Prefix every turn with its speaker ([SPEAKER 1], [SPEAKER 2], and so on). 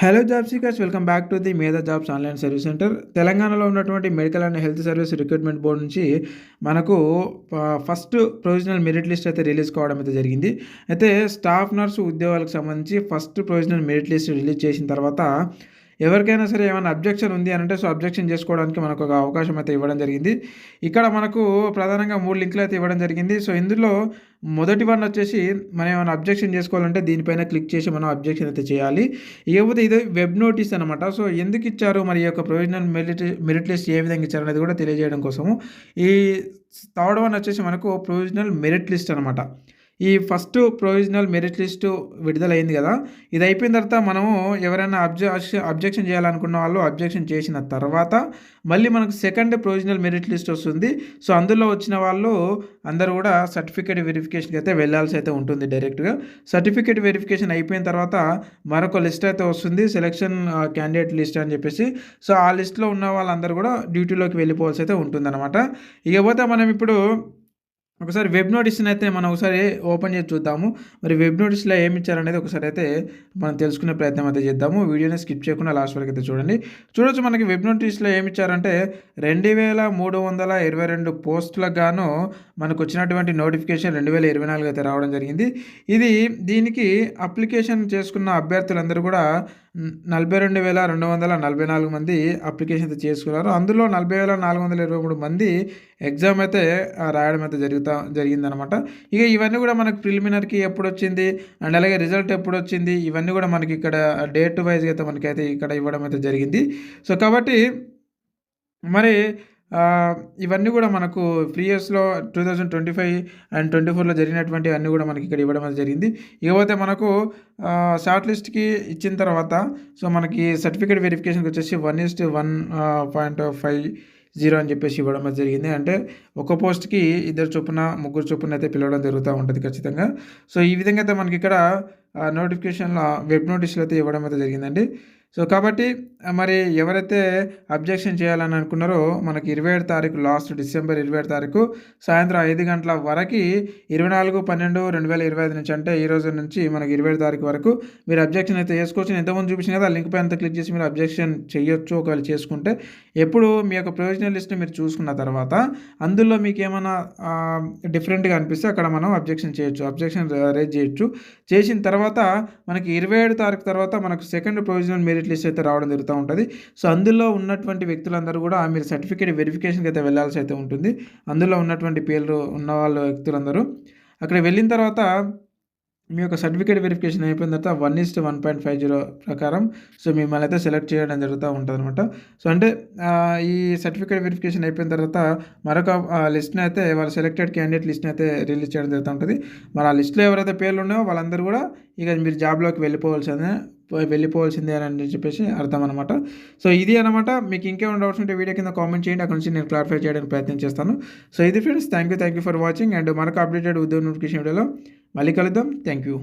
[SPEAKER 1] Hello job seekers welcome back to the Medha jobs online service center తెలంగాణలో ఉన్నటువంటి medical and health service recruitment board నుంచి మనకు first provisional merit list అయితే release కావడం అయితే జరిగింది. అయితే స్టాఫ్ నర్సు ఉద్యోగాలకు సంబంధించి first provisional merit list release చేసిన తర్వాత ఎవరికైనా సరే ఏమైనా అబ్జెక్షన్ ఉంది అని అంటే సో అబ్జెక్షన్ చేసుకోవడానికి మనకు ఒక అవకాశం అయితే ఇవ్వడం జరిగింది. ఇక్కడ మనకు ప్రధానంగా మూడు లింకులు అయితే ఇవ్వడం జరిగింది. సో ఇందులో మొదటి వన్ వచ్చేసి మనం ఏమైనా అబ్జెక్షన్ చేసుకోవాలంటే దీనిపైన క్లిక్ చేసి మనం అబ్జెక్షన్ అయితే చేయాలి. ఇకపోతే ఇది వెబ్ నోటీస్ అనమాట సో ఎందుకు ఇచ్చారు? మరి యొక్క ప్రొవిజనల్ మెరిట్ మెరిట్ లిస్ట్ ఏ విధంగా ఇచ్చారు అనేది కూడా తెలియజేయడం కోసము. ఈ థర్డ్ వన్ వచ్చేసి మనకు ప్రొవిజనల్ మెరిట్ లిస్ట్ అనమాట ఈ ఫస్ట్ ప్రొవిజనల్ మెరిట్ లిస్టు విడుదలైంది కదా. ఇది అయిపోయిన తర్వాత మనము ఎవరైనా అబ్జెక్షన్ అబ్జెక్షన్ చేయాలనుకున్న వాళ్ళు అబ్జెక్షన్ చేసిన తర్వాత మళ్ళీ మనకు సెకండ్ ప్రొవిజనల్ మెరిట్ లిస్ట్ వస్తుంది. సో అందులో వచ్చిన వాళ్ళు అందరూ కూడా సర్టిఫికేట్ వెరిఫికేషన్కి అయితే వెళ్ళాల్సి అయితే ఉంటుంది డైరెక్ట్గా సర్టిఫికేట్ వెరిఫికేషన్ అయిపోయిన తర్వాత మరొక లిస్ట్ అయితే వస్తుంది. సెలక్షన్ క్యాండిడేట్ లిస్ట్ అని చెప్పేసి. సో ఆ లిస్ట్లో ఉన్న వాళ్ళందరూ కూడా డ్యూటీలోకి వెళ్ళిపోవాల్సి అయితే ఉంటుందన్నమాట. ఇకపోతే మనం ఇప్పుడు ఒకసారి వెబ్ నోటీస్ని అయితే మనం ఒకసారి ఓపెన్ చేసి చూద్దాము. మరి వెబ్ నోటీస్లో ఏమి ఇచ్చారనేది ఒకసారి అయితే మనం తెలుసుకునే ప్రయత్నం అయితే చేద్దాము. వీడియోని స్కిప్ చేయకుండా లాస్ట్ వరకు అయితే చూడండి. చూడొచ్చు మనకి వెబ్ నోటీస్లో ఏమి ఇచ్చారంటే రెండు వేల మూడు వందల ఇరవై రెండు పోస్టులకు గాను మనకు వచ్చినటువంటి నోటిఫికేషన్ రెండు వేల ఇరవై నాలుగు అయితే రావడం జరిగింది. ఇది దీనికి అప్లికేషన్ చేసుకున్న అభ్యర్థులందరూ కూడా నలభై రెండు వేల రెండు వందల నలభై నాలుగు మంది అప్లికేషన్ చేసుకున్నారు. అందులో నలభై వేల నాలుగు వందల ఇరవై మూడు మంది ఎగ్జామ్ అయితే రాయడం అయితే జరుగుతా జరిగిందనమాట ఇక ఇవన్నీ కూడా మనకు ప్రిలిమినరీకి ఎప్పుడు వచ్చింది? అండ్ అలాగే రిజల్ట్ ఎప్పుడు వచ్చింది? ఇవన్నీ కూడా మనకి ఇక్కడ డేట్ వైజ్గా అయితే మనకైతే ఇక్కడ ఇవ్వడం అయితే జరిగింది. సో కాబట్టి మరి ఇవన్నీ కూడా మనకు ఫ్రీ ఇయర్స్లో two thousand twenty five and twenty ఫోర్లో జరిగినటువంటి అన్నీ కూడా మనకి ఇక్కడ ఇవ్వడం అనేది జరిగింది. ఇకపోతే మనకు షార్ట్ లిస్ట్కి ఇచ్చిన తర్వాత సో మనకి సర్టిఫికేట్ వెరిఫికేషన్కి వచ్చేసి one is to one point five zero అని చెప్పేసి ఇవ్వడం జరిగింది. అంటే ఒక పోస్ట్కి ఇద్దరు చొప్పున ముగ్గురు చొప్పున అయితే పిలవడం జరుగుతూ ఉంటుంది ఖచ్చితంగా. సో ఈ విధంగా అయితే మనకి ఇక్కడ నోటిఫికేషన్లో వెబ్ నోటీసులు అయితే ఇవ్వడం అయితే జరిగిందండి. సో కాబట్టి మరి ఎవరైతే అబ్జెక్షన్ చేయాలని అనుకున్నారో మనకి ఇరవై ఏడు తారీఖు లాస్ట్ డిసెంబర్ ఇరవై ఏడు తారీఖు సాయంత్రం ఐదు గంటల వరకు ఇరవై నాలుగు పన్నెండు రెండు వేల ఇరవై ఐదు నుంచి అంటే ఈ రోజు నుంచి మనకి ఇరవై ఏడు తారీఖు వరకు మీరు అబ్జెక్షన్ అయితే చేసుకోవచ్చు. నేను ఎంతమంది చూపించిన కదా ఆ లింక్ పైన క్లిక్ చేసి మీరు అబ్జెక్షన్ చేయొచ్చు ఒకవేళ చేసుకుంటే. ఎప్పుడు మీ యొక్క ప్రొవిజనల్ లిస్ట్ని మీరు చూసుకున్న తర్వాత అందులో మీకు ఏమైనా డిఫరెంట్గా అనిపిస్తే అక్కడ మనం అబ్జెక్షన్ చేయొచ్చు అబ్జెక్షన్ రేజ్ చేయొచ్చు. చేసిన తర్వాత మనకి ఇరవై ఏడు తారీఖు తర్వాత మనకు సెకండ్ ప్రొవిజనల్ మీరు మెరిట్ లిస్ట్ అయితే రావడం జరుగుతూ ఉంటుంది. సో అందులో ఉన్నటువంటి వ్యక్తులందరూ కూడా మీరు సర్టిఫికేట్ వెరిఫికేషన్కి అయితే వెళ్ళాల్సి అయితే ఉంటుంది. అందులో ఉన్నటువంటి పేర్లు ఉన్న వాళ్ళ వ్యక్తులందరూ. అక్కడ వెళ్ళిన తర్వాత మీ యొక్క సర్టిఫికేట్ వెరిఫికేషన్ అయిపోయిన తర్వాత one is to one point five zero ప్రకారం సో మిమ్మల్ని అయితే సెలెక్ట్ చేయడం జరుగుతూ ఉంటుంది అనమాట సో అంటే ఈ సర్టిఫికేట్ వెరిఫికేషన్ అయిపోయిన తర్వాత మరొక లిస్ట్ని అయితే వాళ్ళ సెలెక్టెడ్ క్యాండిడేట్ లిస్ట్ని అయితే రిలీజ్ చేయడం జరుగుతూ ఉంటుంది. మరి ఆ లిస్ట్లో ఎవరైతే పేర్లు ఉన్నాయో వాళ్ళందరూ కూడా ఇక మీరు జాబ్లోకి వెళ్ళిపోవాల్సిందే వెళ్ళిపోవాల్సిందే అని చెప్పేసి అర్థం అనమాట సో ఇది అనమాట మీకు ఇంకేమైనా డౌట్స్ ఉంటే వీడియో కింద కామెంట్ చేయండి. అక్కడ నుంచి నేను క్లారిఫై చేయడానికి ప్రయత్నం చేస్తాను. సో ఇది friends thank you thank you for watching and మనకు అప్డేటెడ్ ఉద్యోగ నోటిఫికేషన్ వీడియోలో మళ్ళీ కలుద్దాం. Thank you